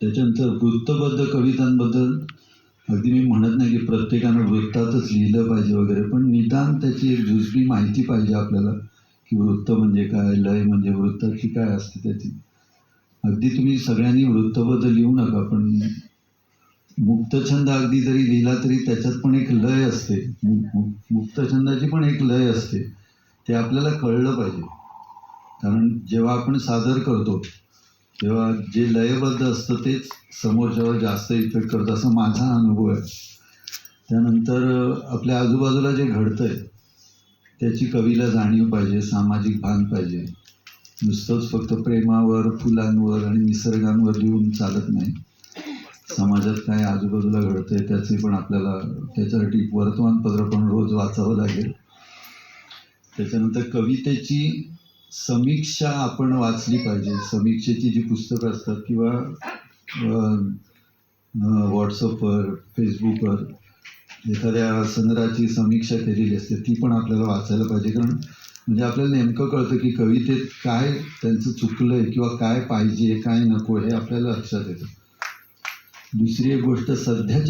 त्याच्यानंतर वृत्तबद्ध कवितांबद्दल अगदी मी म्हणत नाही की प्रत्येकानं वृत्तातच लिहिलं पाहिजे वगैरे पण निदान त्याची एक दुसरी माहिती पाहिजे आपल्याला की वृत्त म्हणजे काय लय म्हणजे वृत्ताची काय असते त्याची. अगदी तुम्ही सगळ्यांनी वृत्तबद्ध लिहू नका पण मुक्तछंद अगदी जरी लिहिला तरी त्याच्यात पण एक लय असते. मुक्तछंदाची पण एक लय असते. ते आपल्याला कळलं पाहिजे. कारण जेव्हा आपण सादर करतो तेव्हा जे लयबद्ध असतं तेच समोरच्यावर जास्त इफेक्ट करतं असा माझा अनुभव आहे. त्यानंतर आपल्या आजूबाजूला जे घडतंय त्याची कवीला जाणीव पाहिजे सामाजिक भान पाहिजे. नुसतंच फक्त प्रेमावर फुलांवर आणि निसर्गांवर लिहून चालत नाही. समाजात काय आजूबाजूला घडतंय त्याचे पण आपल्याला त्याच्यासाठी वर्तमानपत्र पण रोज वाचावं लागेल. त्याच्यानंतर कवितेची समीक्षा आपण वाचली पाहिजे. समीक्षेची जी पुस्तकं असतात किंवा व्हॉट्सअपवर फेसबुकवर एखाद्या संग्रहाची समीक्षा केलेली असते ती पण आपल्याला वाचायला पाहिजे. कारण म्हणजे आपल्याला नेमकं कळतं की कवितेत काय त्यांचं चुकलं आहे किंवा काय पाहिजे काय नको हे आपल्याला लक्षात येतं. दुसरी एक गोष्ट सध्याच्या